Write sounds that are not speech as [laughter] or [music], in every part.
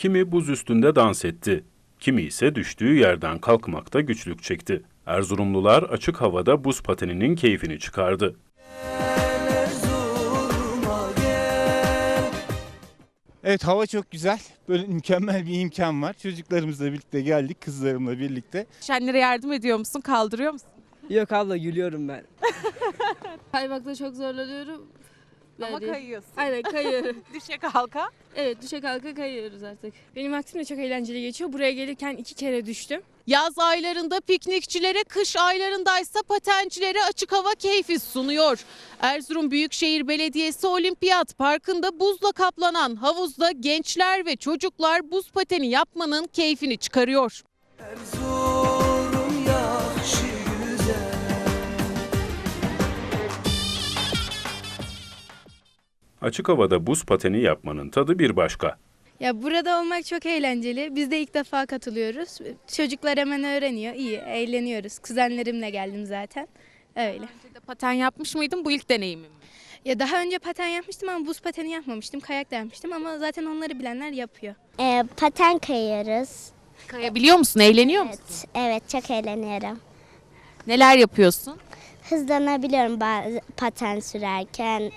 Kimi buz üstünde dans etti. Kimi ise düştüğü yerden kalkmakta güçlük çekti. Erzurumlular açık havada buz pateninin keyfini çıkardı. Evet hava çok güzel. Böyle mükemmel bir imkan var. Çocuklarımızla birlikte geldik, kızlarımla birlikte. Şenlere yardım ediyor musun? Kaldırıyor musun? Yok abla gülüyorum ben. Kaymakta çok zorlanıyorum. Ama Yani- kayıyorsun. Aynen kayıyorum. [laughs] Düşe kalka. evet düşe kalka kayıyoruz artık. Benim vaktim de çok eğlenceli geçiyor. Buraya gelirken iki kere düştüm. Yaz aylarında piknikçilere, kış aylarındaysa patencilere açık hava keyfi sunuyor. Erzurum Büyükşehir Belediyesi Olimpiyat Parkı'nda buzla kaplanan havuzda gençler ve çocuklar buz pateni yapmanın keyfini çıkarıyor. Açık havada buz pateni yapmanın tadı bir başka. Ya burada olmak çok eğlenceli. Biz de ilk defa katılıyoruz. Çocuklar hemen öğreniyor. İyi, eğleniyoruz. Kuzenlerimle geldim zaten. Öyle. Önce de paten yapmış mıydın? Bu ilk deneyimim. mi? Ya daha önce paten yapmıştım ama buz pateni yapmamıştım. Kayak da yapmıştım ama zaten onları bilenler yapıyor. Ee, paten kayıyoruz. Kayabiliyor musun? Eğleniyor musun? Evet, evet çok eğleniyorum. Neler yapıyorsun? Hızlanabiliyorum paten sürerken.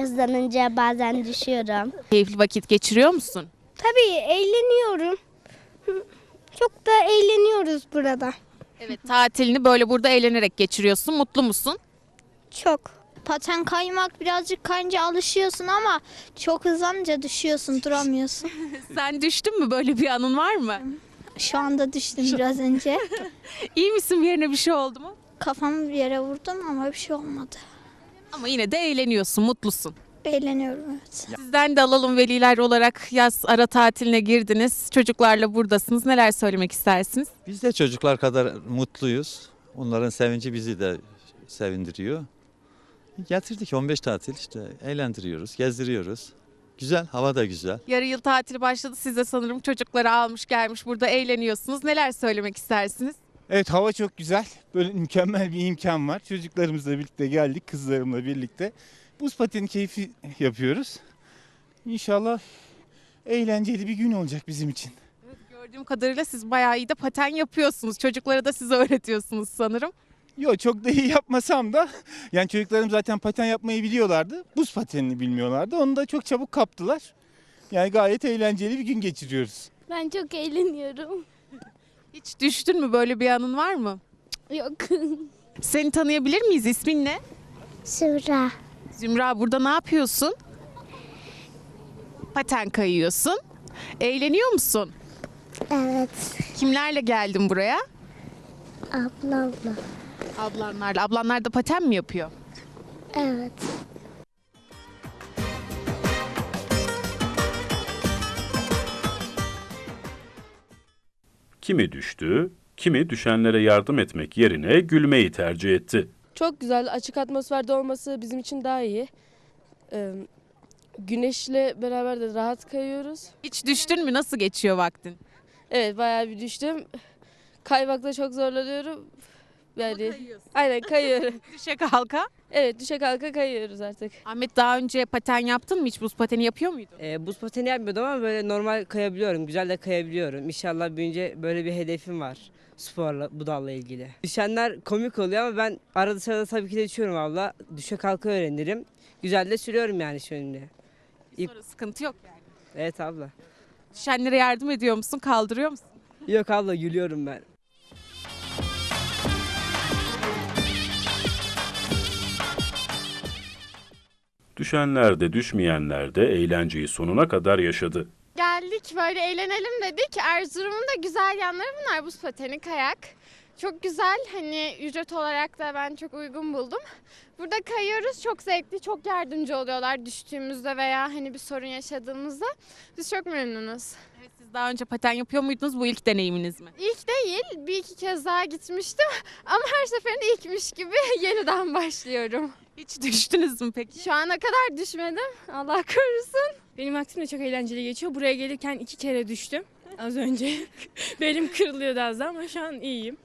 Hızlanınca bazen düşüyorum. Keyifli vakit geçiriyor musun? Tabii eğleniyorum. Çok da eğleniyoruz burada. Evet, tatilini böyle burada eğlenerek geçiriyorsun. Mutlu musun? Çok. Paten kaymak birazcık kayınca alışıyorsun ama çok hızlanınca düşüyorsun duramıyorsun. [laughs] Sen düştün mü? Böyle bir anın var mı? Şu anda düştüm biraz önce. [laughs] İyi misin? Bir yerine bir şey oldu mu? Kafamı bir yere vurdum ama bir şey olmadı. Ama yine de eğleniyorsun, mutlusun. Eğleniyorum evet. Sizden de alalım veliler olarak yaz ara tatiline girdiniz. Çocuklarla buradasınız. Neler söylemek istersiniz? Biz de çocuklar kadar mutluyuz. Onların sevinci bizi de sevindiriyor. Getirdik 15 tatil işte eğlendiriyoruz, gezdiriyoruz. Güzel, hava da güzel. Yarı yıl tatili başladı. Siz de sanırım çocukları almış gelmiş burada eğleniyorsunuz. Neler söylemek istersiniz? Evet hava çok güzel. Böyle mükemmel bir imkan var. Çocuklarımızla birlikte geldik, kızlarımla birlikte. Buz pateni keyfi yapıyoruz. İnşallah eğlenceli bir gün olacak bizim için. Gördüğüm kadarıyla siz bayağı iyi de paten yapıyorsunuz. Çocuklara da siz öğretiyorsunuz sanırım. Yok çok da iyi yapmasam da yani çocuklarım zaten paten yapmayı biliyorlardı. Buz patenini bilmiyorlardı. Onu da çok çabuk kaptılar. Yani gayet eğlenceli bir gün geçiriyoruz. Ben çok eğleniyorum. Hiç düştün mü? Böyle bir anın var mı? Yok. Seni tanıyabilir miyiz? İsmin ne? Sıra. Zümra burada ne yapıyorsun? Paten kayıyorsun. Eğleniyor musun? Evet. Kimlerle geldin buraya? Ablamla. Ablanlarla. Ablanlar da paten mi yapıyor? Evet. Kimi düştü, kimi düşenlere yardım etmek yerine gülmeyi tercih etti. Çok güzel açık atmosferde olması bizim için daha iyi. Ee, güneşle beraber de rahat kayıyoruz. Hiç düştün mü? Nasıl geçiyor vaktin? Evet bayağı bir düştüm. Kaymakta çok zorlanıyorum. Yani aynen kayıyorum. [laughs] Düşe kalka. evet düşe kalka kayıyoruz artık. Ahmet daha önce paten yaptın mı? Hiç buz pateni yapıyor muydun? Ee, buz pateni yapmıyordum ama böyle normal kayabiliyorum. Güzel de kayabiliyorum. İnşallah büyünce böyle bir hedefim var. Sporla, bu dalla ilgili. Düşenler komik oluyor ama ben arada sırada tabii ki de düşüyorum abla. Düşe kalka öğrenirim. Güzel de sürüyorum yani şimdi. İp- Sonra sıkıntı yok yani. Evet abla. Düşenlere yardım ediyor musun? Kaldırıyor musun? Yok abla gülüyorum ben. Düşenler de düşmeyenler de eğlenceyi sonuna kadar yaşadı. Geldik böyle eğlenelim dedik. Erzurum'un da güzel yanları bunlar. Buz pateni, kayak. Çok güzel. Hani ücret olarak da ben çok uygun buldum. Burada kayıyoruz. Çok zevkli, çok yardımcı oluyorlar düştüğümüzde veya hani bir sorun yaşadığımızda. Biz çok memnunuz. Evet, siz daha önce paten yapıyor muydunuz? Bu ilk deneyiminiz mi? İlk değil, bir iki kez daha gitmiştim. [laughs] Ama her seferinde ilkmiş gibi [laughs] yeniden başlıyorum. Hiç düştünüz mü peki? Şu ana kadar düşmedim. Allah korusun. Benim vaktim de çok eğlenceli geçiyor. Buraya gelirken iki kere düştüm. Az önce. [laughs] Belim kırılıyordu az daha ama şu an iyiyim.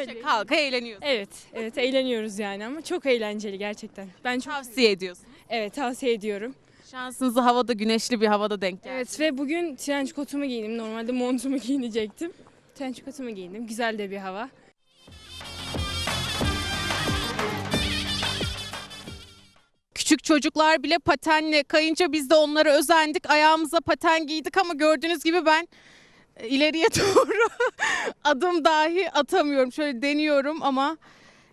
Düşe kalka eğleniyorsun. Evet, evet eğleniyoruz yani ama çok eğlenceli gerçekten. Ben çok Tavsiye ediyorsun. evet tavsiye ediyorum. Şansınızı havada güneşli bir havada denk geldi. Evet ve bugün trenç kotumu giydim. Normalde montumu [laughs] giyinecektim. Trenç kotumu giydim. Güzel de bir hava. Küçük çocuklar bile patenle kayınca biz de onlara özendik. Ayağımıza paten giydik ama gördüğünüz gibi ben ileriye [laughs] doğru adım dahi atamıyorum. Şöyle deniyorum ama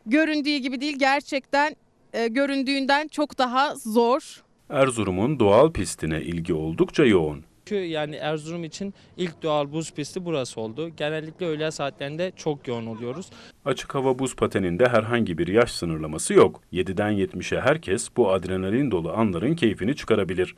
göründüğü gibi değil. Gerçekten e, göründüğünden çok daha zor. Erzurum'un doğal pistine ilgi oldukça yoğun. Çünkü yani Erzurum için ilk doğal buz pisti burası oldu. Genellikle öğle saatlerinde çok yoğun oluyoruz. Açık hava buz pateninde herhangi bir yaş sınırlaması yok. 7'den 70'e herkes bu adrenalin dolu anların keyfini çıkarabilir.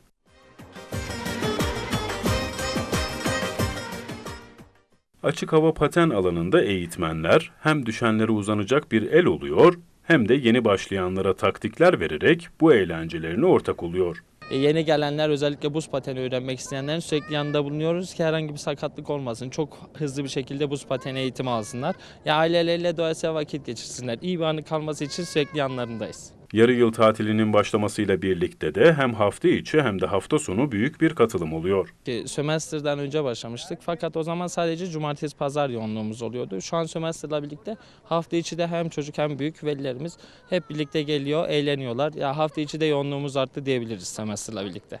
Açık hava paten alanında eğitmenler hem düşenlere uzanacak bir el oluyor hem de yeni başlayanlara taktikler vererek bu eğlencelerini ortak oluyor. E, yeni gelenler özellikle buz pateni öğrenmek isteyenlerin sürekli yanında bulunuyoruz ki herhangi bir sakatlık olmasın. Çok hızlı bir şekilde buz pateni eğitimi alsınlar. Ya aileleriyle doyasıya vakit geçirsinler. İyi bir anı kalması için sürekli yanlarındayız. Yarı yıl tatilinin başlamasıyla birlikte de hem hafta içi hem de hafta sonu büyük bir katılım oluyor. Sömestr'den önce başlamıştık fakat o zaman sadece cumartesi pazar yoğunluğumuz oluyordu. Şu an sömestrla birlikte hafta içi de hem çocuk hem büyük velilerimiz hep birlikte geliyor, eğleniyorlar. Ya hafta içi de yoğunluğumuz arttı diyebiliriz sömestrla birlikte.